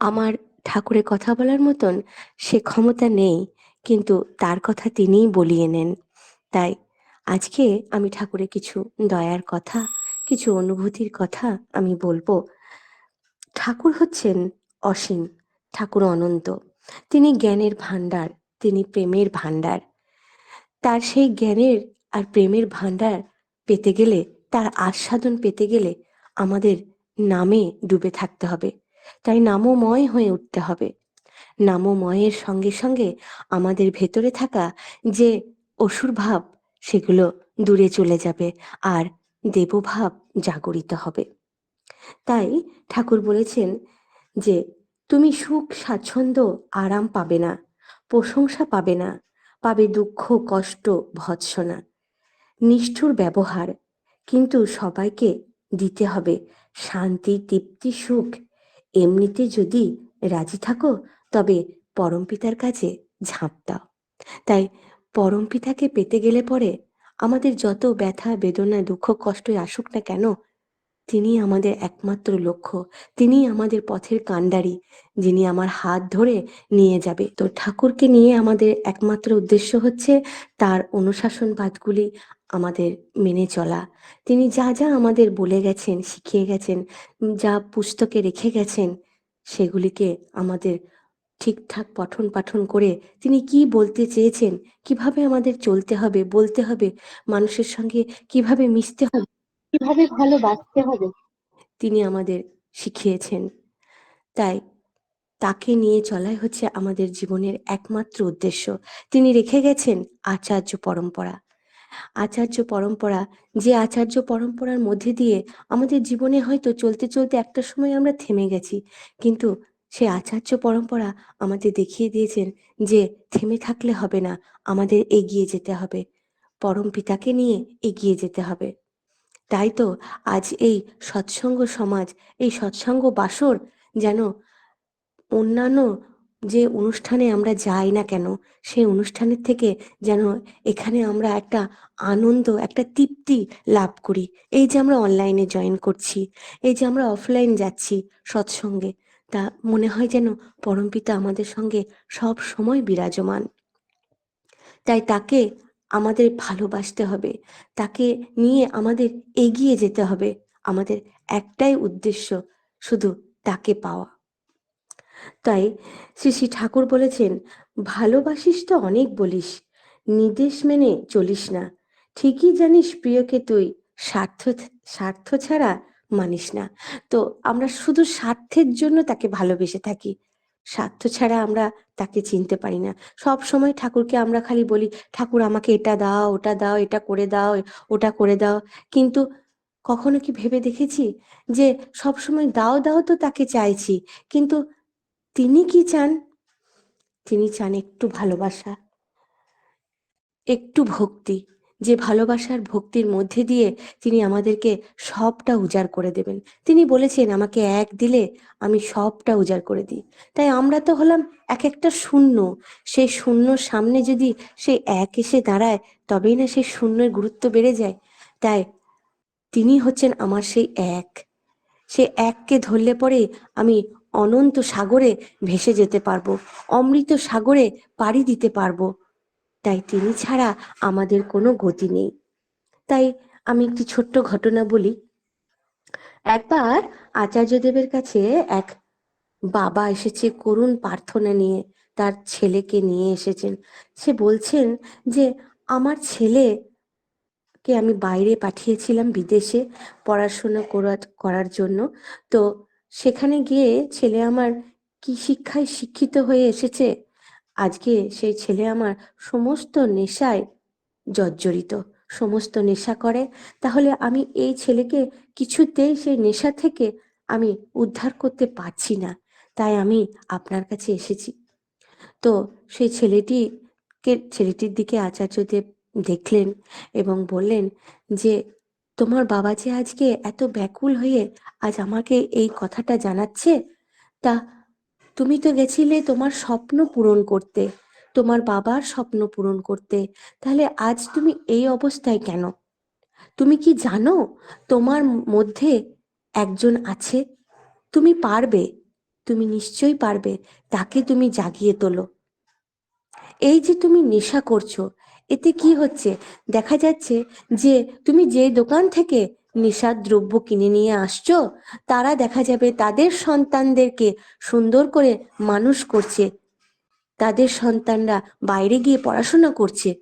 আমার ঠাকুরের কথা বলার মতন সে ক্ষমতা নেই, কিন্তু তার কথা তিনিই বলিয়ে নেন। তাই আজকে আমি ঠাকুরের কিছু দয়ার কথা, কিছু অনুভূতির কথা আমি বলব। ঠাকুর হচ্ছেন অসীম, ঠাকুর অনন্ত। তিনি জ্ঞানের ভাণ্ডার, তিনি প্রেমের ভাণ্ডার। তার সেই জ্ঞানের আর প্রেমের ভাণ্ডার পেতে গেলে, তার আস্বাদন পেতে গেলে আমাদের নামে ডুবে থাকতে হবে। তাই নামময় হয়ে উঠতে হবে। নামময়ের সঙ্গে সঙ্গে আমাদের ভেতরে থাকা যে অসুর ভাব, সেগুলো দূরে চলে যাবে আর দেবভাব জাগরিত হবে। তাই ঠাকুর বলেছেন যে, তুমি সুখ, স্বাচ্ছন্দ্য, আরাম পাবে না, প্রশংসা পাবে না, পাবে দুঃখ, কষ্ট, ভৎসনা। নিষ্ঠুর ব্যবহার, কিন্তু সবাইকে দিতে হবে শান্তি, তৃপ্তি, সুখ এমনিতে যদি রাজি থাকো, তবে পরমপিতার কাছে ঝাঁপ দাও। তাই পরমপিতাকে পেতে গেলে পরে আমাদের যত ব্যথা, বেদনা, দুঃখ, কষ্টই আসুক না কেন তিনি আমাদের একমাত্র লক্ষ্য। তিনি আমাদের পথের কাণ্ডারি, যিনি আমার হাত ধরে নিয়ে যাবে। তো ঠাকুরকে নিয়ে আমাদের একমাত্র উদ্দেশ্য হচ্ছে তার অনুশাসনবাদগুলি আমাদের মেনে চলা। তিনি যা যা আমাদের বলে গেছেন, শিখিয়ে গেছেন, যা পুস্তকে রেখে গেছেন, সেগুলিকে আমাদের ঠিকঠাক পঠন পাঠন করে তিনি কি বলতে চেয়েছেন, কীভাবে আমাদের চলতে হবে, বলতে হবে, মানুষের সঙ্গে কীভাবে মিশতে হবে কীভাবে ভালো বাঁচতে হবে? তিনি আমাদের শিখিয়েছেন। তাই তাকে নিয়ে চলাই হচ্ছে আমাদের জীবনের একমাত্র উদ্দেশ্য। তিনি রেখে গেছেন আচার্য পরম্পরা। আচার্য পরম্পরা, যে আচার্য পরম্পরার মধ্যে দিয়ে আমাদের জীবনে হয়তো চলতে চলতে একটা সময় আমরা থেমে গেছি, কিন্তু সে আচার্য পরম্পরা আমাদের দেখিয়ে দিয়েছেন যে থেমে থাকলে হবে না, আমাদের এগিয়ে যেতে হবে। পরম পিতাকে নিয়ে এগিয়ে যেতে হবে। তাই তো আজ এই সৎসঙ্গ সমাজ, এই সৎসঙ্গ বাসর যেন অন্যান্য যে অনুষ্ঠানে আমরা যাই না কেন, সেই অনুষ্ঠানের থেকে যেন এখানে আমরা একটা আনন্দ, একটা তৃপ্তি লাভ করি। এই যে আমরা অনলাইনে জয়েন করছি, এই যে আমরা অফলাইন যাচ্ছি সৎসঙ্গে, তা মনে হয় যেন পরমপিতা আমাদের সঙ্গে সব সময় বিরাজমান। তাই তাকে আমাদের ভালোবাসতে হবে। তাকে নিয়ে আমাদের এগিয়ে যেতে হবে। আমাদের একটাই উদ্দেশ্য, শুধু তাকে পাওয়া। তাই শ্রী শ্রী ঠাকুর বলেছেন, ভালোবাসিস তো অনেক বলিস, নির্দেশ মেনে চলিস না। ঠিকই জানিস প্রিয়কে তুই স্বার্থ স্বার্থ ছাড়া মানিস না। তো আমরা শুধু স্বার্থের জন্য তাকে ভালোবেসে থাকি। স্বার্থ ছাড়া আমরা তাকে চিনতে পারি না। সব সময় ঠাকুরকে আমরা খালি বলি, ঠাকুর, আমাকে এটা দাও, ওটা দাও, এটা করে দাও, ওটা করে দাও। কিন্তু কখনো কি ভেবে দেখেছি যে সব সময় দাও দাও তো তাকে চাইছি, কিন্তু তিনি কি চান? তিনি চান একটু ভালোবাসা, একটু ভক্তি। যে ভালোবাসার ভক্তির মধ্যে দিয়ে তিনি আমাদেরকে সবটা উজাড় করে দেবেন। তিনি বলেছেন, আমাকে এক দিলে আমি সবটা উজাড় করে দিই। তাই আমরা তো হলাম এক একটা শূন্য। সেই শূন্য সামনে যদি সে এক এসে দাঁড়ায়, তবেই না সেই শূন্যের গুরুত্ব বেড়ে যায়। তাই তিনি হচ্ছেন আমার সেই এক। সে এককে ধরলে পরে আমি অনন্ত সাগরে ভেসে যেতে পারব, অমৃত সাগরে পাড়ি দিতে পারব। তাই তিনি ছাড়া আমাদের কোনো গতি নেই। তাই আমি একটি ছোট্ট ঘটনা বলি। একবার আচার্যদেবের কাছে এক বাবা এসেছে করুণ প্রার্থনা নিয়ে, তার ছেলেকে নিয়ে এসেছেন। সে বলছেন যে, আমার ছেলে কে আমি বাইরে পাঠিয়েছিলাম বিদেশে পড়াশোনা করার করার জন্য। তো সেখানে গিয়ে ছেলে আমার কি শিক্ষায় শিক্ষিত হয়ে এসেছে? আজকে সেই ছেলে আমার সমস্ত নেশায় জর্জরিত, সমস্ত নেশা করে। তাহলে আমি এই ছেলেকে কিছুতেই সেই নেশা থেকে আমি উদ্ধার করতে পারছি না। তাই আমি আপনার কাছে এসেছি। তো সেই ছেলেটিকে ছেলেটির দিকে আচার্যদেব দেখলেন এবং বললেন যে, তোমার বাবা যে আজকে এত ব্যাকুল হয়ে আজ আমাকে এই কথাটা জানাচ্ছে, তা তুমি তো গেছিলে তোমার স্বপ্ন পূরণ করতে, তোমার বাবার স্বপ্ন পূরণ করতে, তাহলে আজ তুমি এই অবস্থায় কেন? তুমি কি জানো তোমার মধ্যে একজন আছে? তুমি পারবে, তুমি নিশ্চয়ই পারবে, তাকে তুমি জাগিয়ে তোলো। এই যে তুমি নেশা করছ, এতে কি হচ্ছে? দেখা যাচ্ছে যে তুমি যে দোকান থেকে নেশার দ্রব্য কিনে নিয়ে আসছো? তারা দেখা যাবে তাদের সন্তানদেরকে সুন্দর করে মানুষ করছে। তাদের সন্তানরা বাইরে গিয়ে পড়াশোনা করছে।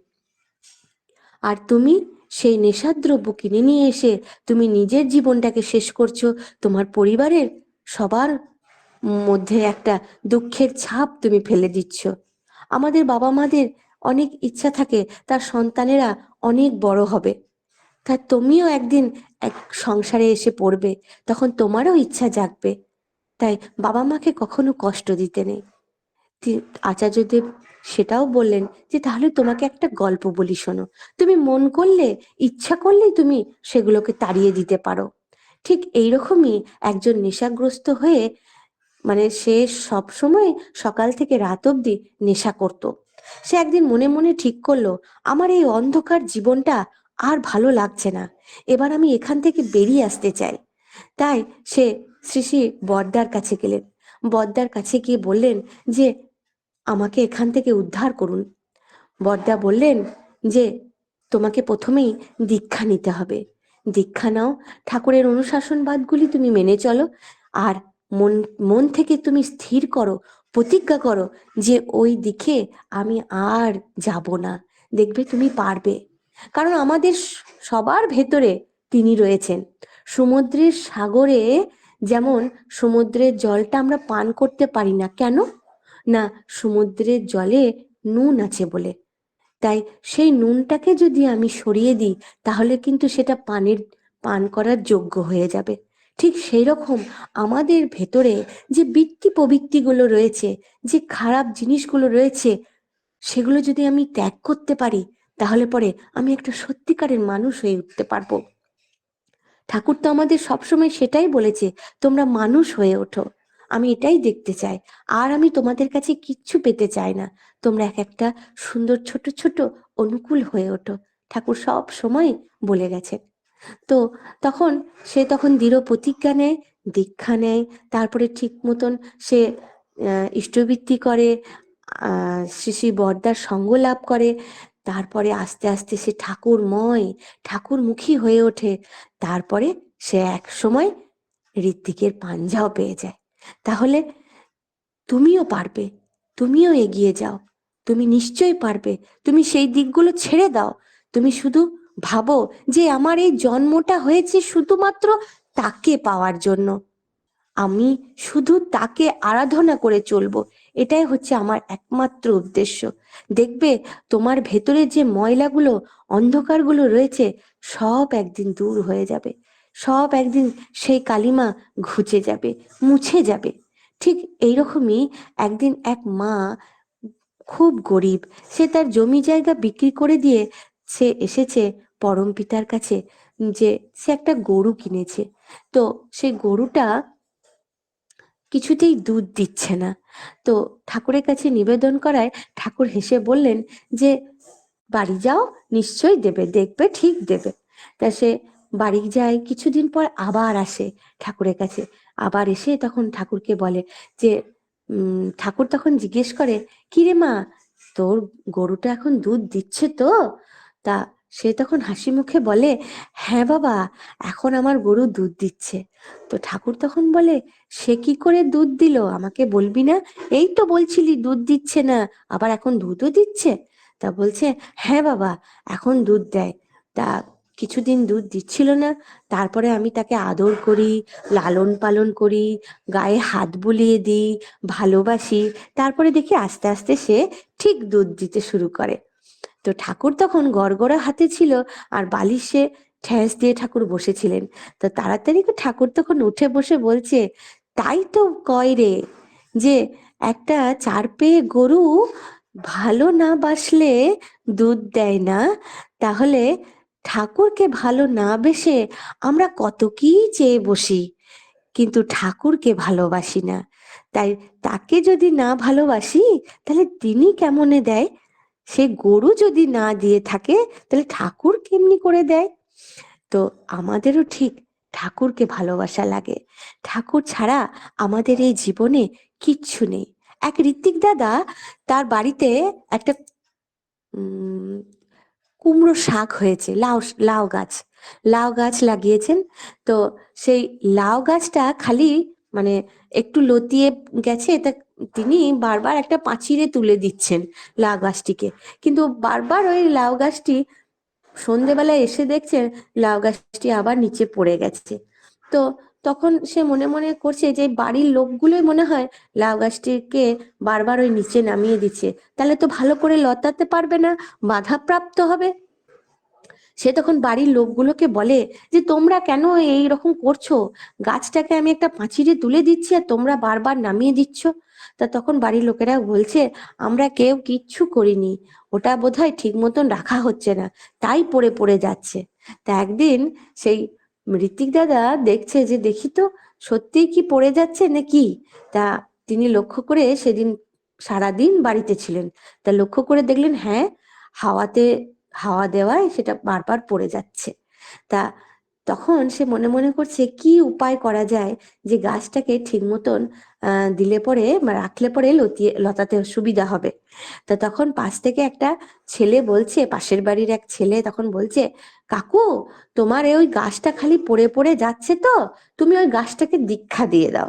আর তুমি সেই নেশার দ্রব্য কিনে নিয়ে এসে তুমি নিজের জীবনটাকে শেষ করছ। তোমার পরিবারের সবার মধ্যে একটা দুঃখের ছাপ তুমি ফেলে দিচ্ছ। আমাদের বাবা মাদের অনেক ইচ্ছা থাকে, তার সন্তানেরা অনেক বড় হবে। তা তুমিও একদিন এক সংসারে এসে পড়বে, তখন তোমারও ইচ্ছা জাগবে। তাই বাবা মাকে কখনো কষ্ট দিতে নেই। আচার্যদেব সেটাও বললেন যে, তাহলে তোমাকে একটা গল্প বলি শোনো। তুমি মন করলে, ইচ্ছা করলেই তুমি সেগুলোকে তাড়িয়ে দিতে পারো। ঠিক এইরকমই একজন নেশাগ্রস্ত হয়ে মানে সে সব সময় সকাল থেকে রাত অবধি নেশা করত। সে একদিন মনে মনে ঠিক করল, আমার এই অন্ধকার জীবনটা আর ভালো লাগছে না। এবার আমি এখান থেকে বেরিয়ে আসতে চাই। তাই সে শ্রী শ্রী বর্দার কাছে গেলেন। বর্দার কাছে গিয়ে বললেন যে, আমাকে এখান থেকে উদ্ধার করুন। বর্দা বললেন যে, তোমাকে প্রথমেই দীক্ষা নিতে হবে। দীক্ষা নাও। ঠাকুরের অনুশাসনবাদগুলি তুমি মেনে চলো। আর মন মন থেকে তুমি স্থির করো, প্রতিজ্ঞা করো যে, ওই দিকে আমি আর যাব না। দেখবে তুমি পারবে। কারণ আমাদের সবার ভেতরে তিনি রয়েছেন। সমুদ্রের সাগরে যেমন সমুদ্রের জলটা আমরা পান করতে পারি না, কেন? না, সমুদ্রের জলে নুন আছে বলে। তাই সেই নুনটাকে যদি আমি সরিয়ে দিই, তাহলে কিন্তু সেটা পানের, পান করার যোগ্য হয়ে যাবে। ঠিক সেই রকম আমাদের ভেতরে যে বৃত্তি প্রবৃত্তিগুলো রয়েছে, যে খারাপ জিনিসগুলো রয়েছে, সেগুলো যদি আমি ত্যাগ করতে পারি তাহলে পরে আমি একটা সত্যিকারের মানুষ হয়ে উঠতে পারব। ঠাকুর তো আমাদের সবসময় সেটাই বলেছে, তোমরা মানুষ হয়ে ওঠো। আমি এটাই দেখতে চাই। আর আমি তোমাদের কাছে কিচ্ছু পেতে চাই না। তোমরা এক একটা সুন্দর ছোট ছোট অনুকূল হয়ে ওঠো, ঠাকুর সব সময় বলে গেছেন তো তখন সে তখন দৃঢ় প্রতিজ্ঞা নেয়, দীক্ষা নেয়, তারপরে ঠিক মতন সে ইষ্টবৃত্তি করে শ্রী শ্রী বর্দার সঙ্গ লাভ করে। তারপরে আস্তে আস্তে সে ঠাকুরময়, ঠাকুরমুখী হয়ে ওঠে। তারপরে সে এক সময় ঋত্বিকের পাঞ্জাও পেয়ে যায়। তাহলে তুমিও পারবে, তুমিও এগিয়ে যাও, তুমি নিশ্চয়ই পারবে, তুমি সেই দিকগুলো ছেড়ে দাও। তুমি শুধু ভাবো যে আমার এই জন্মটা হয়েছে শুধুমাত্র তাকে পাওয়ার জন্য। আমি শুধু তাকে আরাধনা করে চলবো। এটাই হচ্ছে আমার একমাত্র উদ্দেশ্য। দেখবে, তোমার ভেতরে যে ময়লাগুলো, অন্ধকারগুলো রয়েছে, সব একদিন দূর হয়ে যাবে। সব একদিন সেই কালিমা ঘুচে যাবে, মুছে যাবে। ঠিক এইরকমই একদিন এক মা খুব গরিব, সে তার জমি জায়গা বিক্রি করে দিয়ে সে এসেছে পরম পিতার কাছে, যে সে একটা গরু কিনেছে। তো সেই গরুটা কিছুতেই দুধ দিচ্ছে না। তো ঠাকুরের কাছে নিবেদন করায় ঠাকুর হেসে বললেন যে, বাড়ি যাও, নিশ্চয়ই দেবে, দেখবে, ঠিক দেবে। তা সে বাড়ি যায়, কিছুদিন পর আবার আসে ঠাকুরের কাছে। আবার এসে তখন ঠাকুরকে বলে যে ঠাকুর তখন জিজ্ঞেস করে কি রে মা, তোর গরুটা এখন দুধ দিচ্ছে তো? তা সে তখন হাসি মুখে বলে হ্যাঁ বাবা, এখন আমার গরু দুধ দিচ্ছে। তো ঠাকুর তখন বলে, সে কি করে দুধ দিল? আমাকে বলবি না? এই তো বলছিলি দুধ দিচ্ছে না, আবার এখন দুধও দিচ্ছে? তা বলছে হ্যাঁ বাবা, এখন দুধ দেয়। তা কিছুদিন দুধ দিচ্ছিল না, তারপরে আমি তাকে আদর করি, লালন পালন করি, গায়ে হাত বুলিয়ে দিই, ভালোবাসি। তারপরে দেখি আস্তে আস্তে সে ঠিক দুধ দিতে শুরু করে। তো ঠাকুর তখন গড়গড়া হাতে ছিল আর বালিশে ঠেস দিয়ে ঠাকুর বসেছিলেন। তো তাড়াতাড়ি করে ঠাকুর তখন উঠে বসে বলছে, তাই তো কয় রে যে একটা চার পেয়ে গরু ভালো না বাসলে দুধ দেয় না, তাহলে ঠাকুরকে ভালো না বেসে আমরা কত কি চেয়ে বসি। কিন্তু ঠাকুরকে ভালোবাসি না। তাই তাকে যদি না ভালোবাসি, তাহলে তিনি কেমনে দেয়? সে গরু যদি না দিয়ে থাকে, তাহলে ঠাকুর কেমনি করে দেয়? তো আমাদেরও ঠিক ঠাকুরকে ভালোবাসা লাগে। ঠাকুর ছাড়া আমাদের এই জীবনে কিচ্ছু নেই। এক ঋত্বিক দাদা, তার বাড়িতে একটা কুমড়ো শাক হয়েছে, লাউ লাউ গাছ। লাউ গাছ লাগিয়েছেন। তো সেই লাউ গাছটা খালি মানে একটু লতিয়ে গেছে তা তিনি বারবার একটা পাঁচিরে তুলে দিচ্ছেন লাউ গাছটিকে। কিন্তু বারবার ওই লাউ গাছটি সন্ধেবেলায় এসে দেখছেন লাউ গাছটি আবার নিচে পড়ে গেছে। তো তখন সে মনে মনে করছে যে বাড়ির লোকগুলোই মনে হয় লাউ গাছটিকে বারবার ওই নিচে নামিয়ে দিচ্ছে। তাহলে তো ভালো করে লতাতে পারবে না, বাধাপ্রাপ্ত হবে। সে তখন বাড়ির লোকগুলোকে বলে যে, তোমরা কেন এই রকম করছ? গাছটাকে আমি একটা পাঁচিরে তুলে দিচ্ছি আর তোমরা বারবার নামিয়ে দিচ্ছ। তা তখন বাড়ির লোকেরা বলছে, আমরা কেউ কিচ্ছু করিনি। ওটা বোধহয় ঠিক মতন রাখা হচ্ছে না। তাই পড়ে পড়ে যাচ্ছে। তা একদিন সেই ঋত্বিক দাদা দেখছে যে, দেখি তো, সত্যিই কি পড়ে যাচ্ছে নাকি তা তিনি লক্ষ্য করে সেদিন সারাদিন বাড়িতে ছিলেন। তা লক্ষ্য করে দেখলেন হ্যাঁ হাওয়াতে হাওয়া দেওয়ায় সেটা বারবার পড়ে যাচ্ছে। তা তখন সে মনে মনে করছে, কি উপায় করা যায় যে গাছটাকে ঠিক মতন দিলে পরে রাখলে পরে লতিয়ে, লতাতে সুবিধা হবে? তা তখন পাশ থেকে একটা ছেলে বলছে, পাশের বাড়ির এক ছেলে তখন বলছে, কাকু, তোমার ওই গাছটা খালি পড়ে পড়ে যাচ্ছে তো, তুমি ওই গাছটাকে দীক্ষা দিয়ে দাও।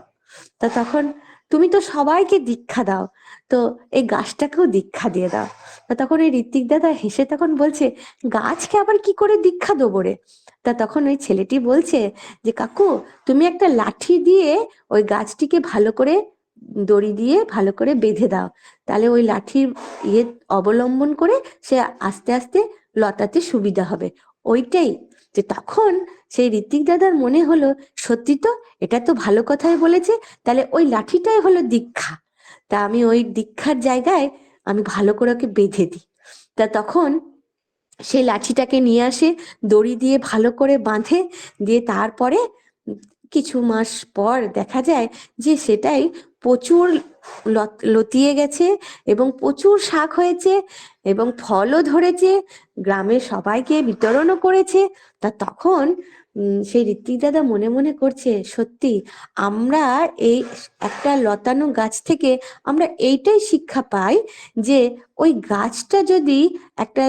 তা তখন, তুমি তো সবাইকে দীক্ষা দাও। তো এই গাছটাকেও দীক্ষা দিয়ে দাও। তা তখন ওই ঋত্বিক দাদা হেসে তখন বলছে, গাছকে আবার কি করে দীক্ষা দেবো রে? তা তখন ওই ছেলেটি বলছে যে, কাকু, তুমি একটা লাঠি দিয়ে ওই গাছটিকে ভালো করে দড়ি দিয়ে ভালো করে বেঁধে দাও। তাহলে ওই লাঠির ইয়ে অবলম্বন করে সে আস্তে আস্তে লতাতে সুবিধা হবে। ওইটাই। যে তখন সেই ঋত্বিক দাদার মনে হলো, সত্যি তো, এটা তো ভালো কথাই বলেছে। তাহলে ওই লাঠিটাই হলো দীক্ষা। তা আমি ওই দীক্ষার জায়গায় আমি ভালো করে ওকে বেঁধে দিই। তা তখন সেই লাঠিটাকে নিয়ে আসে, দড়ি দিয়ে ভালো করে বাঁধে, দিয়ে তারপরে কিছু মাস পর দেখা যায় যে সেটাই প্রচুর লতিয়ে গেছে এবং প্রচুর শাক হয়েছে এবং ফলও ধরেছে, গ্রামের সবাইকে বিতরণও করেছে। তা তখন সেই ঋত্বিক দাদা মনে মনে করছে, সত্যি, আমরা এই একটা লতানো গাছ থেকে আমরা এইটাই শিক্ষা পাই যে ওই গাছটা যদি একটা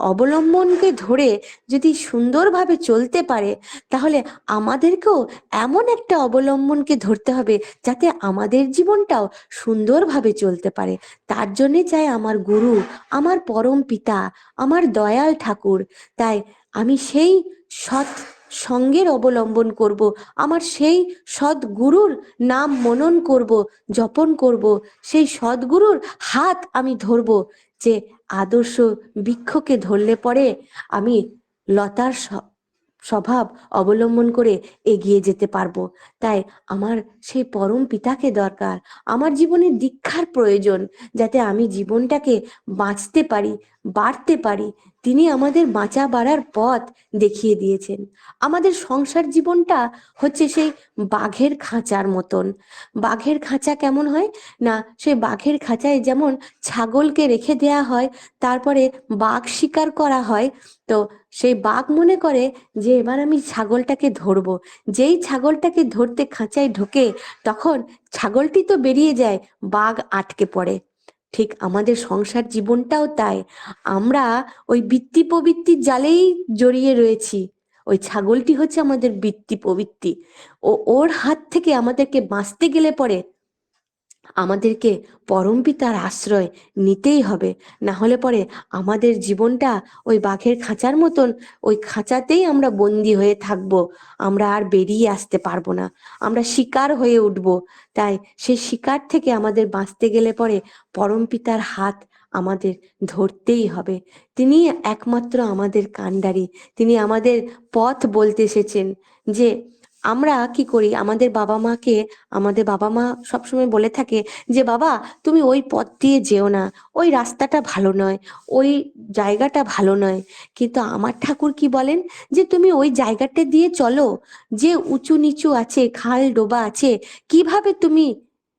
অবলম্বনকে ধরে যদি সুন্দরভাবে চলতে পারে, তাহলে আমাদেরকেও এমন একটা অবলম্বনকে ধরতে হবে যাতে আমাদের জীবনটাও সুন্দরভাবে চলতে পারে। তার জন্যে চাই আমার গুরু, আমার পরম পিতা, আমার দয়াল ঠাকুর। তাই আমি সেই সৎ সঙ্গের অবলম্বন করব। আমার সেই সদ্গুরুর নাম মনন করব, জপন করব। সেই সদ্গুরুর হাত আমি ধরব যে আদর্শ বৃক্ষকে ধরলে পরে আমি লতার স্বভাব অবলম্বন করে এগিয়ে যেতে পারব। তাই আমার সেই পরম পিতাকে দরকার। আমার জীবনে দীক্ষার প্রয়োজন যাতে আমি জীবনটাকে বাঁচতে পারি, বাড়তে পারি। তিনি আমাদের বাঁচা বাড়ার পথ দেখিয়ে দিয়েছেন। আমাদের সংসার জীবনটা হচ্ছে সেই বাঘের খাঁচার মতন। বাঘের খাঁচা কেমন হয়? না, সেই বাঘের খাঁচায় যেমন ছাগলকে রেখে দেয়া হয়, তারপরে বাঘ শিকার করা হয়। তো সেই বাঘ মনে করে যে এবার আমি ছাগলটাকে ধরবো। যেই ছাগলটাকে ধরতে খাঁচায় ঢোকে, তখন ছাগলটি তো বেরিয়ে যায়, বাঘ আটকে পড়ে। ঠিক আমাদের সংসার জীবনটাও তাই। আমরা ওই বৃত্তি প্রবৃত্তির জালেই জড়িয়ে রয়েছি। ওই ছাগলটি হচ্ছে আমাদের বৃত্তি প্রবৃত্তি। ও ওর হাত থেকে আমাদেরকে বাঁচতে গেলে পরে আমাদেরকে পরম পিতার আশ্রয় নিতেই হবে। না হলে পরে আমাদের জীবনটা ওই বাঘের খাঁচার মতন, ওই খাঁচাতেই আমরা বন্দি হয়ে থাকব। আমরা আর বেরিয়ে আসতে পারব না। আমরা শিকার হয়ে উঠব। তাই সেই শিকার থেকে আমাদের বাঁচতে গেলে পরে পরম পিতার হাত আমাদের ধরতেই হবে। তিনি একমাত্র আমাদের কান্ডারি তিনি আমাদের পথ বলতে এসেছেন যে আমরা কি করি? আমাদের বাবা মাকে, আমাদের বাবা মা সবসময় বলে থাকে যে, বাবা, তুমি ওই পথ দিয়ে যেও না। ওই রাস্তাটা ভালো নয়। ওই জায়গাটা ভালো নয়। কিন্তু আমার ঠাকুর কি বলেন? যে, তুমি ওই জায়গাটা দিয়ে চলো। যে উঁচু নিচু আছে, খাল ডোবা আছে, কীভাবে তুমি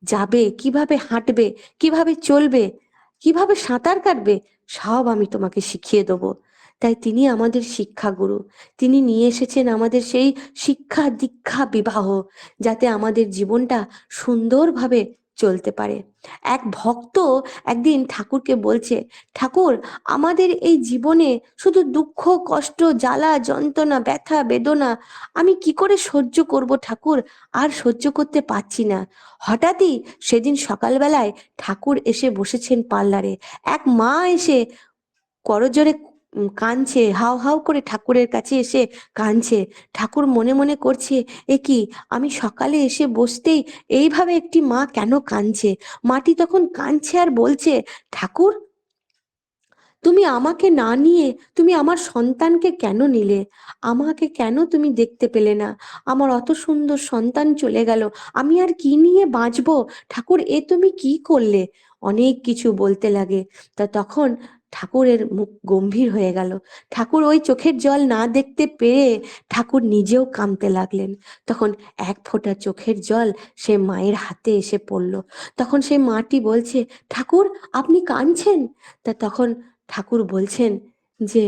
যাবে? কীভাবে হাঁটবে? কীভাবে চলবে? কীভাবে সাঁতার কাটবে? সব আমি তোমাকে শিখিয়ে দেবো। তাই তিনি আমাদের শিক্ষাগুরু। তিনি নিয়ে এসেছেন আমাদের সেই শিক্ষা দীক্ষা বিবাহ, যাতে আমাদের জীবনটা সুন্দরভাবে চলতে পারে। এক ভক্ত একদিন ঠাকুরকে বলছে, ঠাকুর, আমাদের এই জীবনে শুধু দুঃখ, কষ্ট, জ্বালা, যন্ত্রণা, ব্যথা, বেদনা আমি কি করে সহ্য করব ঠাকুর? আর সহ্য করতে পারছি না। হঠাৎই সেদিন সকালবেলায় ঠাকুর এসে বসেছেন পার্লারে। এক মা এসে করজোরে কাঁদছে, হাও হাও করে ঠাকুরের কাছে এসে কাঁদছে। ঠাকুর মনে মনে করছে, এ কি, আমি সকালে এসে বসতেই এইভাবে একটি মা কেন কাঁদছে? মাটি তখন কাঁদছে আর বলছে, ঠাকুর, তুমি আমাকে না নিয়ে তুমি আমার সন্তানকে কেন নিলে? আমাকে কেন তুমি দেখতে পেলে না? আমার অত সুন্দর সন্তান চলে গেল, আমি আর কি নিয়ে বাঁচবো? ঠাকুর, এ তুমি কি করলে? অনেক কিছু বলতে লাগে। তা তখন ঠাকুরের মুখ গম্ভীর হয়ে গেল। ঠাকুর ওই চোখের জল না দেখতে পেয়ে ঠাকুর নিজেও কাঁদতে লাগলেন। তখন এক ফোঁটা চোখের জল সে মায়ের হাতে এসে পড়ল। তখন সে মাটি বলছে, ঠাকুর, আপনি কাঁদছেন? তা তখন ঠাকুর বলছেন যে,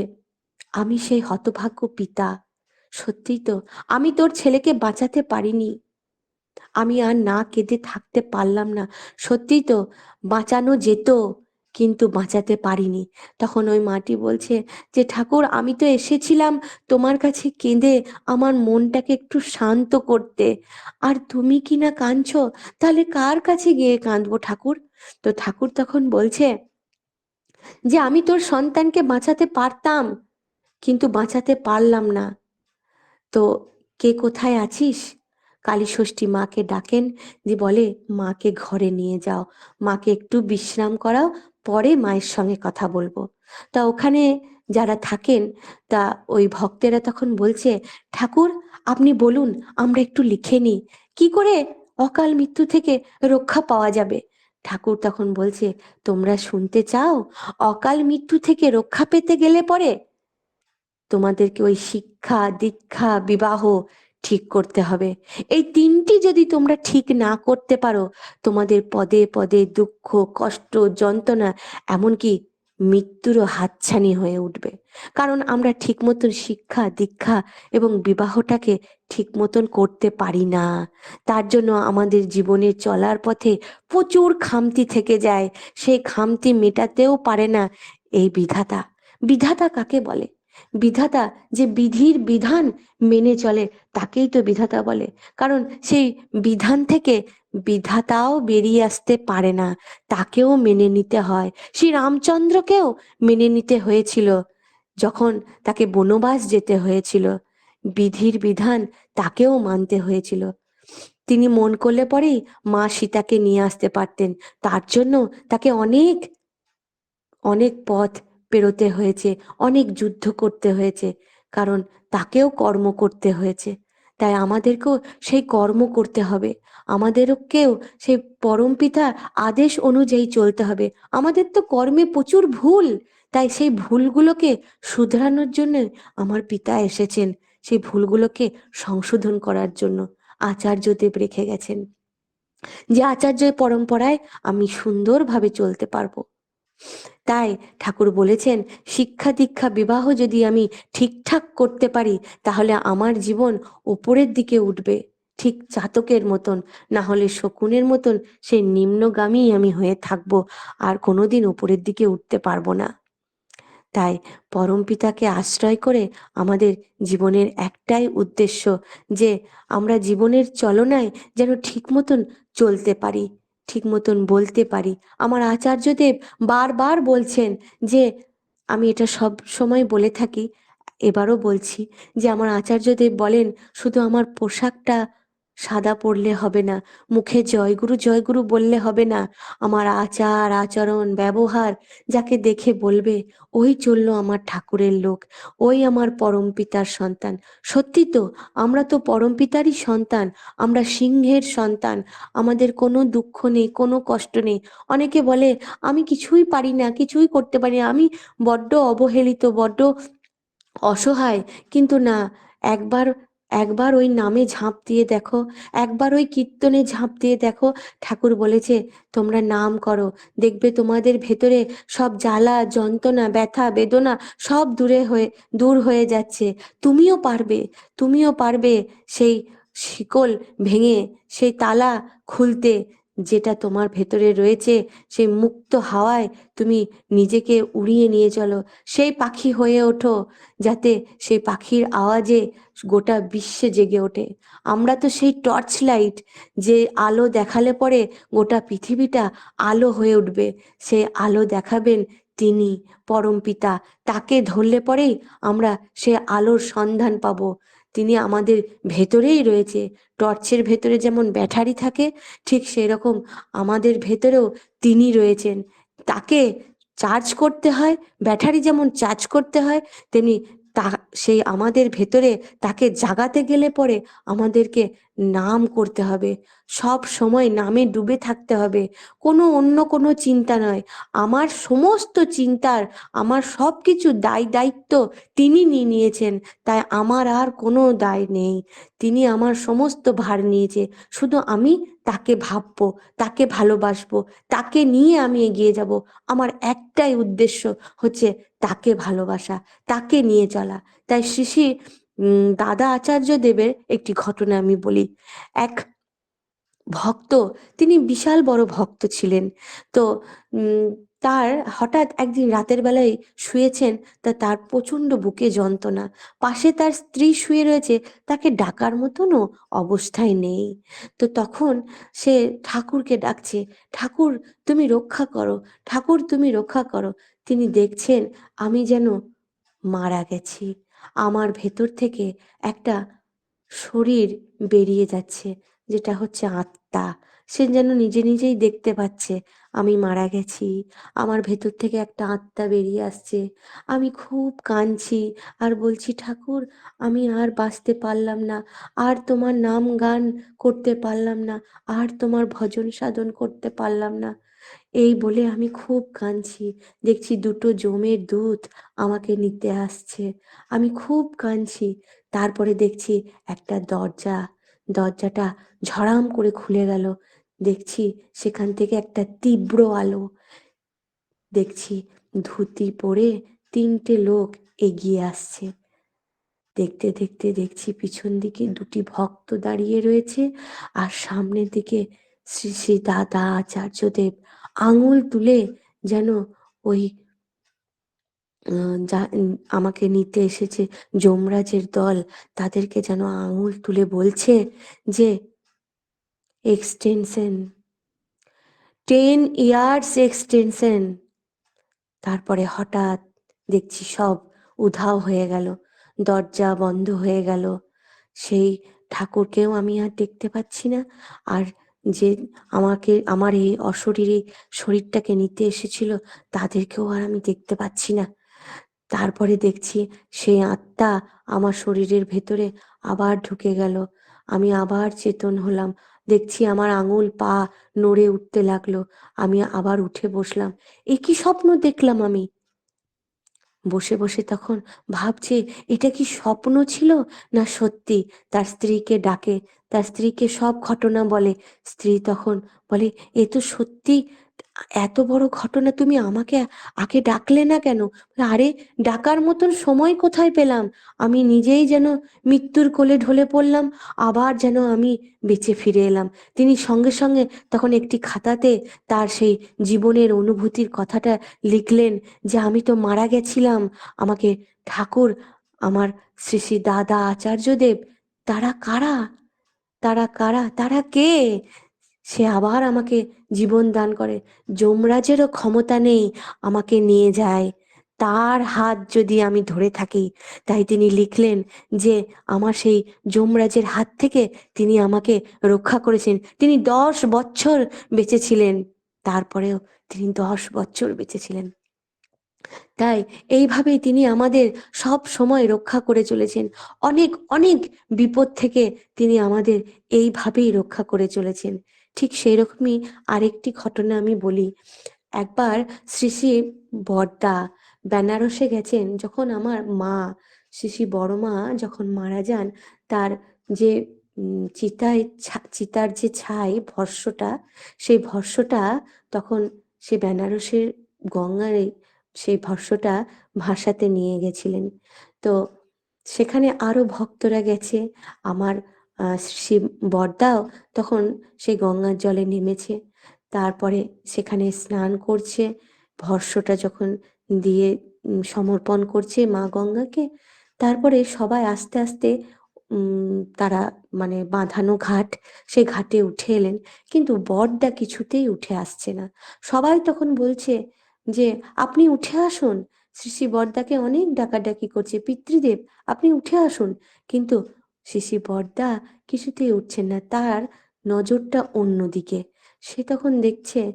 আমি সেই হতভাগ্য পিতা। সত্যি তো, আমি তোর ছেলেকে বাঁচাতে পারিনি। আমি আর না কেঁদে থাকতে পারলাম না। সত্যি তো, বাঁচানো যেত। কিন্তু বাঁচাতে পারিনি। তখন ওই মাটি বলছে যে, ঠাকুর, আমি তো এসেছিলাম তোমার কাছে কেঁদে আমার মনটাকে একটু শান্ত করতে। আর তুমি কি না কাঁদছো, তাহলে কার কাছে গিয়ে কাঁদবো ঠাকুর? তো ঠাকুর তখন বলছে যে, আমি তোর সন্তানকে বাঁচাতে পারতাম, কিন্তু বাঁচাতে পারলাম না। তো কে কোথায় আছিস? কালী ষষ্ঠী মাকে ডাকেন যে, বলে, মাকে ঘরে নিয়ে যাও। মাকে একটু বিশ্রাম করাও পরে মায়ের সঙ্গে কথা বলব। তা ওখানে যারা থাকেন, তা ওই ভক্তেরা তখন বলছে, ঠাকুর, আপনি বলুন, আমরা একটু লিখে নিই। কি করে অকাল মৃত্যু থেকে রক্ষা পাওয়া যাবে? ঠাকুর তখন বলছে, তোমরা শুনতে চাও? অকাল মৃত্যু থেকে রক্ষা পেতে গেলে পরে তোমাদেরকে ওই শিক্ষা, দীক্ষা, বিবাহ ঠিক করতে হবে। এই তিনটি যদি তোমরা ঠিক না করতে পারো, তোমাদের পদে পদে দুঃখ, কষ্ট, যন্ত্রণা, এমনকি মৃত্যুরও হাতছানি হয়ে উঠবে। কারণ আমরা ঠিক মতন শিক্ষা, দীক্ষা এবং বিবাহটাকে ঠিক মতন করতে পারি না। তার জন্য আমাদের জীবনে চলার পথে প্রচুর খামতি থেকে যায়। সেই খামতি মেটাতেও পারে না এই বিধাতা। বিধাতা কাকে বলে? বিধাতা যে বিধির বিধান মেনে চলে, তাকেই তো বিধাতা বলে। কারণ সেই বিধান থেকে বিধাতাও বেরিয়ে আসতে পারে না, তাকেও মেনে নিতে হয়। শ্রী রামচন্দ্রকেও মেনে নিতে হয়েছিল, যখন তাকে বনবাস যেতে হয়েছিল। বিধির বিধান তাকেও মানতে হয়েছিল। তিনি মন করলে পরেই মা সীতাকে নিয়ে আসতে পারতেন। তার জন্য তাকে অনেক অনেক পথ পেরোতে হয়েছে, অনেক যুদ্ধ করতে হয়েছে, কারণ তাকেও কর্ম করতে হয়েছে। তাই আমাদেরকেও সেই কর্ম করতে হবে। আমাদেরকেও সেই পরম পিতার আদেশ অনুযায়ী চলতে হবে। আমাদের তো কর্মে প্রচুর ভুল, তাই সেই ভুলগুলোকে শুধরানোর জন্য আমার পিতা এসেছেন, সেই ভুলগুলোকে সংশোধন করার জন্য। আচার্যদেব রেখে গেছেন। যে আচার্য পরম্পরায় আমি সুন্দরভাবে চলতে পারব। তাই ঠাকুর বলেছেন, শিক্ষা দীক্ষা বিবাহ যদি আমি ঠিকঠাক করতে পারি, তাহলে আমার জীবন ওপরের দিকে উঠবে। ঠিক চাতকের মতন, না হলে শকুনের মতন, সে নিম্নগামী আমি হয়ে থাকব, আর কোনোদিন উপরের দিকে উঠতে পারব না। তাই পরম পিতাকে আশ্রয় করে আমাদের জীবনের একটাই উদ্দেশ্য যে আমরা জীবনের চলনায় যেন ঠিক মতন চলতে পারি। ঠিক মতন বলতে পারি। আমার আচার্যদেব বারবার বলছেন যে, আমি এটা সব সময় বলে থাকি, এবারও বলছি যে, আমার আচার্যদেব বলেন, শুধু আমার পোশাকটা সাদা পড়লে হবে না, মুখে জয়গুরু জয়গুরু বললে হবে না। আমার আচার, আচরণ, ব্যবহার যাকে দেখে বলবে, ওই চলল আমার ঠাকুরের লোক, ওই আমার পরম পিতার সন্তান। সত্যি তো, আমরা তো পরম পিতারই সন্তান, আমরা সিংহের সন্তান, আমাদের কোনো দুঃখ নেই, কোনো কষ্ট নেই। অনেকে বলে, আমি কিছুই পারি না, কিছুই করতে পারি না, আমি বড্ড অবহেলিত, বড্ড অসহায়। কিন্তু না, একবার একবার ওই নামে ঝাঁপ দিয়ে দেখো, একবার ওই কীর্তনে ঝাঁপ দিয়ে দেখো, ঠাকুর বলেছে, তোমরা নাম করো। দেখবে তোমাদের ভেতরে সব জ্বালা, যন্ত্রণা, ব্যথা, বেদনা সব দূরে হয়ে, দূর হয়ে যাচ্ছে। তুমিও পারবে তুমিও পারবে সেই শিকল ভেঙে, সেই তালা খুলতে। যেটা তোমার ভেতরে রয়েছে, সেই মুক্ত হাওয়ায় তুমি নিজেকে উড়িয়ে নিয়ে চলো। সেই পাখি হয়ে ওঠো, যাতে সেই পাখির আওয়াজে গোটা বিশ্বে জেগে ওঠে। আমরা তো সেই টর্চ লাইট যে আলো দেখালে পরে গোটা পৃথিবীটা আলো হয়ে উঠবে। সে আলো দেখাবেন তিনি, পরম পিতা। তাকে ধরলে পরেই আমরা সে আলোর সন্ধান পাবো। তিনি আমাদের ভেতরেই রয়েছে। টর্চের ভেতরে যেমন ব্যাটারি থাকে, ঠিক সেরকম আমাদের ভেতরেও তিনি রয়েছেন। তাকে চার্জ করতে হয়, ব্যাটারি যেমন চার্জ করতে হয়, তেমনি তা, সেই আমাদের ভেতরে তাকে জাগাতে গেলে পরে আমাদেরকে নাম করতে হবে। সব সময় নামে ডুবে থাকতে হবে। কোনো অন্য কোনো চিন্তা নয়। আমার সমস্ত চিন্তার, আমার সব কিছু দায় দায়িত্ব তিনি নিয়ে নিয়েছেন। তাই আমার আর কোনো দায় নেই। তিনি আমার সমস্ত ভার নিয়েছে। শুধু আমি তাকে ভাববো, তাকে ভালোবাসবো, তাকে নিয়ে আমি এগিয়ে যাব। আমার একটাই উদ্দেশ্য হচ্ছে তাকে ভালোবাসা, তাকে নিয়ে চলা। তাই শ্রী দাদা আচার্য দেবের একটি ঘটনা আমি বলি। এক ভক্ত, তিনি বিশাল বড় ভক্ত ছিলেন। তো তার হঠাৎ একদিন রাতের বেলায় শুয়েছেন তা তার প্রচণ্ড বুকে যন্ত্রণা। পাশে তার স্ত্রী শুয়ে রয়েছে, তাকে ডাকার মতনও অবস্থায় নেই। তো তখন সে ঠাকুরকে ডাকছে, ঠাকুর, তুমি রক্ষা করো, ঠাকুর, তুমি রক্ষা করো। তিনি দেখছেন, আমি যেন মারা গেছি। আমার ভেতর থেকে একটা শরীর বেরিয়ে যাচ্ছে, যেটা হচ্ছে আত্মা। সে যেন নিজে নিজেই দেখতে পাচ্ছে, আমি মারা গেছি, আমার ভেতর থেকে একটা আত্মা বেরিয়ে আসছে। আমি খুব কাঁদছি আর বলছি, ঠাকুর, আমি আর বাঁচতে পারলাম না, আর তোমার নাম গান করতে পারলাম না, আর তোমার ভজন সাধন করতে পারলাম না। এই বলে আমি খুব কাঁদছি, দেখছি দুটো জমের দুধ আমাকে নিতে আসছে। আমি খুব কাঁদছি, তারপরে দেখছি একটা দরজা, দরজাটা ঝড়াম করে খুলে গেল। দেখছি সেখান থেকে একটা তীব্র আলো। দেখছি ধুতি পরে তিনটে লোক এগিয়ে আসছে। দেখতে দেখতে দেখছি পিছন দিকে দুটি ভক্ত দাঁড়িয়ে রয়েছে আর সামনের দিকে শ্রী শ্রী দাদা আচার্যদেব আঙুল তুলে যেন ওই যা, আমাকে নিতে এসেছে যমরাজের দল, তাদেরকে যেন আঙুল তুলে বলছে যে এক্সটেনশন টেন ইয়ার্স এক্সটেনশন তারপরে হঠাৎ দেখছি সব উধাও হয়ে গেল, দরজা বন্ধ হয়ে গেল। সেই ঠাকুরকেও আমি আর দেখতে পাচ্ছি না। আর যে আমাকে, আমার এই অশরীরী শরীরটাকে নিতে এসেছিল, তাদেরকেও আর আমি দেখতে পাচ্ছি না। তারপরে দেখছি সেই আত্মা আমার শরীরের ভেতরে আবার ঢুকে গেল। আমি আবার চেতন হলাম দেখছি আমার আঙুল পা নড়ে উঠতে লাগল। আমি আবার উঠে বসলাম। এ কি স্বপ্ন দেখলাম আমি? বসে বসে তখন ভাবছে, এটা কি স্বপ্ন ছিল না সত্যি? তার স্ত্রীকে ডাকে, তার স্ত্রীকে সব ঘটনা বলে। স্ত্রী তখন বলে, এ তো সত্যি এত বড় ঘটনা তুমি আমাকে আগে ডাকলে না কেন? আরে, ডাকার মতন সময় কোথায় পেলাম? আমি নিজেই যেন মৃত্যুর কোলে ঢলে পড়লাম, আবার যেন আমি বেঁচে ফিরে এলাম। তিনি সঙ্গে সঙ্গে তখন একটি খাতাতে তার সেই জীবনের অনুভূতির কথাটা লিখলেন যে, আমি তো মারা গেছিলাম। আমাকে ঠাকুর, আমার শ্রী শ্রী দাদা আচার্যদেব, তারা কারা? তারা কারা? তারা কে? সে আবার আমাকে জীবন দান করে। যমরাজেরও ক্ষমতা নেই, আমাকে নিয়ে যায়। তার হাত যদি আমি ধরে থাকি, তাই তিনি লিখলেন যে আমার সেই যমরাজের হাত থেকে তিনি আমাকে রক্ষা করেছেন। তিনি দশ বছর বেঁচেছিলেন, তারপরেও তিনি দশ বছর বেঁচেছিলেন। তাই এইভাবেই তিনি আমাদের সব সময় রক্ষা করে চলেছেন। অনেক অনেক বিপদ থেকে তিনি আমাদের এইভাবেই রক্ষা করে চলেছেন। ঠিক সেই রকমই আরেকটি ঘটনা আমি বলি। একবার শ্রী শ্রী বর্দা বেনারসে গেছেন, যখন আমার মা শিশি বড়মা যখন মারা যান, তার যে চিতায় চিতার যে ছাই ভর্ষটা, সেই ভর্ষটা তখন সে বেনারসের গঙ্গারে সেই ভর্ষটা ভাসাতে নিয়ে গেছিলেন। তো সেখানে আরও ভক্তরা গেছে। আমার শিব বরদাও তখন সেই গঙ্গার জলে নেমেছে। তারপরে সেখানে স্নান করছে। ভর্ষটা যখন দিয়ে সমর্পণ করছে মা গঙ্গাকে, তারপরে সবাই আস্তে আস্তে তারা মানে বাঁধানো ঘাট সেই ঘাটে উঠে এলেন। কিন্তু বরদা কিছুতেই উঠে আসছে না। সবাই তখন বলছে যে, আপনি উঠে আসুন। শ্রী শ্রী বরদাকে অনেক ডাকাডাকি করছে। পিতৃদেব, আপনি উঠে আসুন। কিন্তু শ্রী বর্দা কিছুতেই উঠছেন না। তার নজরটা অন্যদিকে। সে তখন দেখছে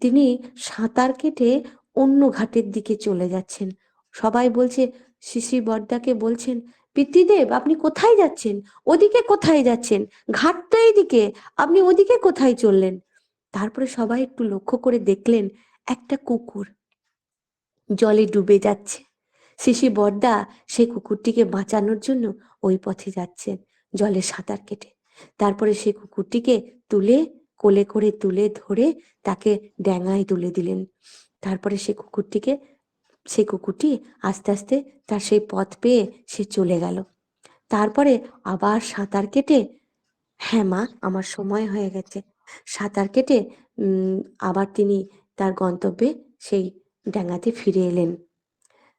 তিনি সাঁতার কেটে অন্য ঘাটের দিকে চলে যাচ্ছেন। সবাই বলছে, শিশি বরদাকে বলছেন, পিতৃদেব, আপনি কোথায় যাচ্ছেন? ওদিকে কোথায় যাচ্ছেন? ঘাট তো এইদিকে, আপনি ওদিকে কোথায় চললেন? তারপরে সবাই একটু লক্ষ্য করে দেখলেন একটা কুকুর জলে ডুবে যাচ্ছে। শিশি বরদা সেই কুকুরটিকে বাঁচানোর জন্য ওই পথে যাচ্ছেন জলে সাঁতার কেটে। তারপরে সেই কুকুরটিকে তুলে, কোলে করে তুলে ধরে তাকে ড্যাঙায় তুলে দিলেন। তারপরে সেই কুকুরটিকে, সেই কুকুরটি আস্তে আস্তে তার সেই পথ পেয়ে সে চলে গেল। তারপরে আবার সাঁতার কেটে হ্যাঁ মা, আমার সময় হয়ে গেছে। সাঁতার কেটে আবার তিনি তার গন্তব্যে সেই ডাঙাতে ফিরে এলেন।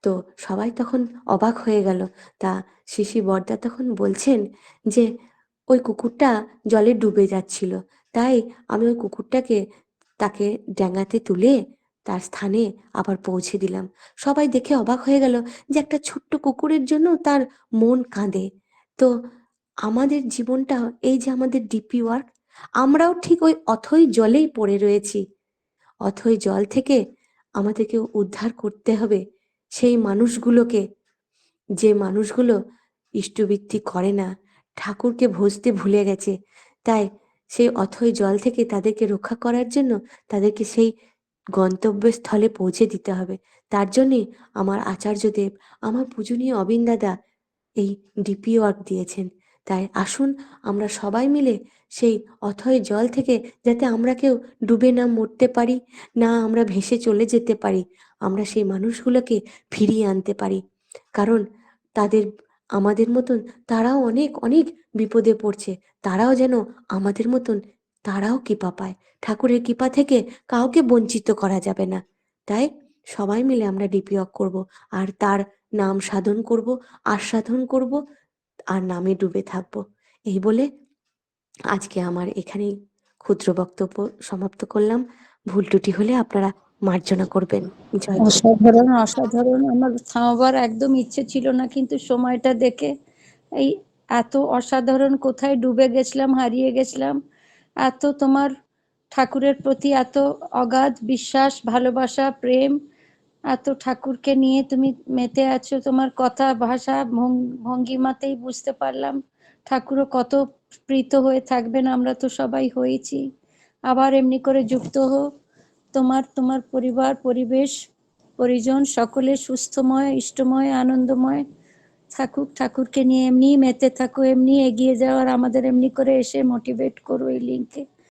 তো সবাই তখন অবাক হয়ে গেল। তা শিশি বরদা তখন বলছেন যে, ওই কুকুরটা জলে ডুবে যাচ্ছিল। তাই আমি ওই কুকুরটাকে, তাকে ডাঙাতে তুলে তার স্থানে আবার পৌঁছে দিলাম। সবাই দেখে অবাক হয়ে গেল যে একটা ছোট্ট কুকুরের জন্য তার মন কাঁদে। তো আমাদের জীবনটা এই যে আমাদের ডিপি ওয়ার্ক, আমরাও ঠিক ওই অথই জলেই পড়ে রয়েছি। অথই জল থেকে আমাদেরকে উদ্ধার করতে হবে। সেই মানুষগুলোকে, যে মানুষগুলো ইষ্টবৃত্তি করে না, ঠাকুরকে ভজতে ভুলে গেছে, তাই সেই অথই জল থেকে তাদেরকে রক্ষা করার জন্য তাদেরকে সেই গন্তব্যস্থলে পৌঁছে দিতে হবে। তার জন্যে আমার আচার্যদেব, আমার পূজনীয় অবিন দাদা এই ডিপি ওয়ার্ক দিয়েছেন। তাই আসুন আমরা সবাই মিলে সেই অথই জল থেকে যাতে আমরা কেউ ডুবে না মরতে পারি, না আমরা ভেসে চলে যেতে পারি। আমরা সেই মানুষগুলোকে ফিরিয়ে আনতে পারি। কারণ তাদের, আমাদের মতন তারাও অনেক অনেক বিপদে পড়ছে। তারাও যেন আমাদের মতন তারাও কৃপা পায়। ঠাকুরের কৃপা থেকে কাউকে বঞ্চিত করা যাবে না। তাই সবাই মিলে আমরা ডিপি ওয়ার্ক করব আর তার নাম সাধন করব, আস্বাদন করব আর নামে ডুবে থাকব। এই বলে আজকে আমার এখানেই ক্ষুদ্র বক্তব্য সমাপ্ত করলাম। ভুল ত্রুটি হলে আপনারা মার্জনা করবেন। অসাধারণ অসাধারণ। আমার থামাবার একদম ইচ্ছে ছিল না, কিন্তু সময়টা দেখে এই এত অসাধারণ কোথায় ডুবে গেছিলাম, হারিয়ে গেছিলাম, এত তোমার ঠাকুরের প্রতি এত অগাধ বিশ্বাস, ভালোবাসা, প্রেম, এত ঠাকুরকে নিয়ে তুমি মেতে আছো, তোমার কথা, ভাষা ভঙ্গ- ভঙ্গিমাতেই বুঝতে পারলাম, ঠাকুরও কত প্রীত হয়ে থাকবেন, আমরা তো সবাই হয়েছি। আবার এমনি করে যুক্ত হোক তোমার তোমার পরিবার, পরিবেশ, পরিজন, সকলে সুস্থময়, ইষ্টময়, আনন্দময় থাকুক, ঠাকুরকে নিয়ে এমনি মেতে থাকো, এমনি এগিয়ে যাওয়ার আমাদের এমনি করে এসে মোটিভেট করো এই লিঙ্কে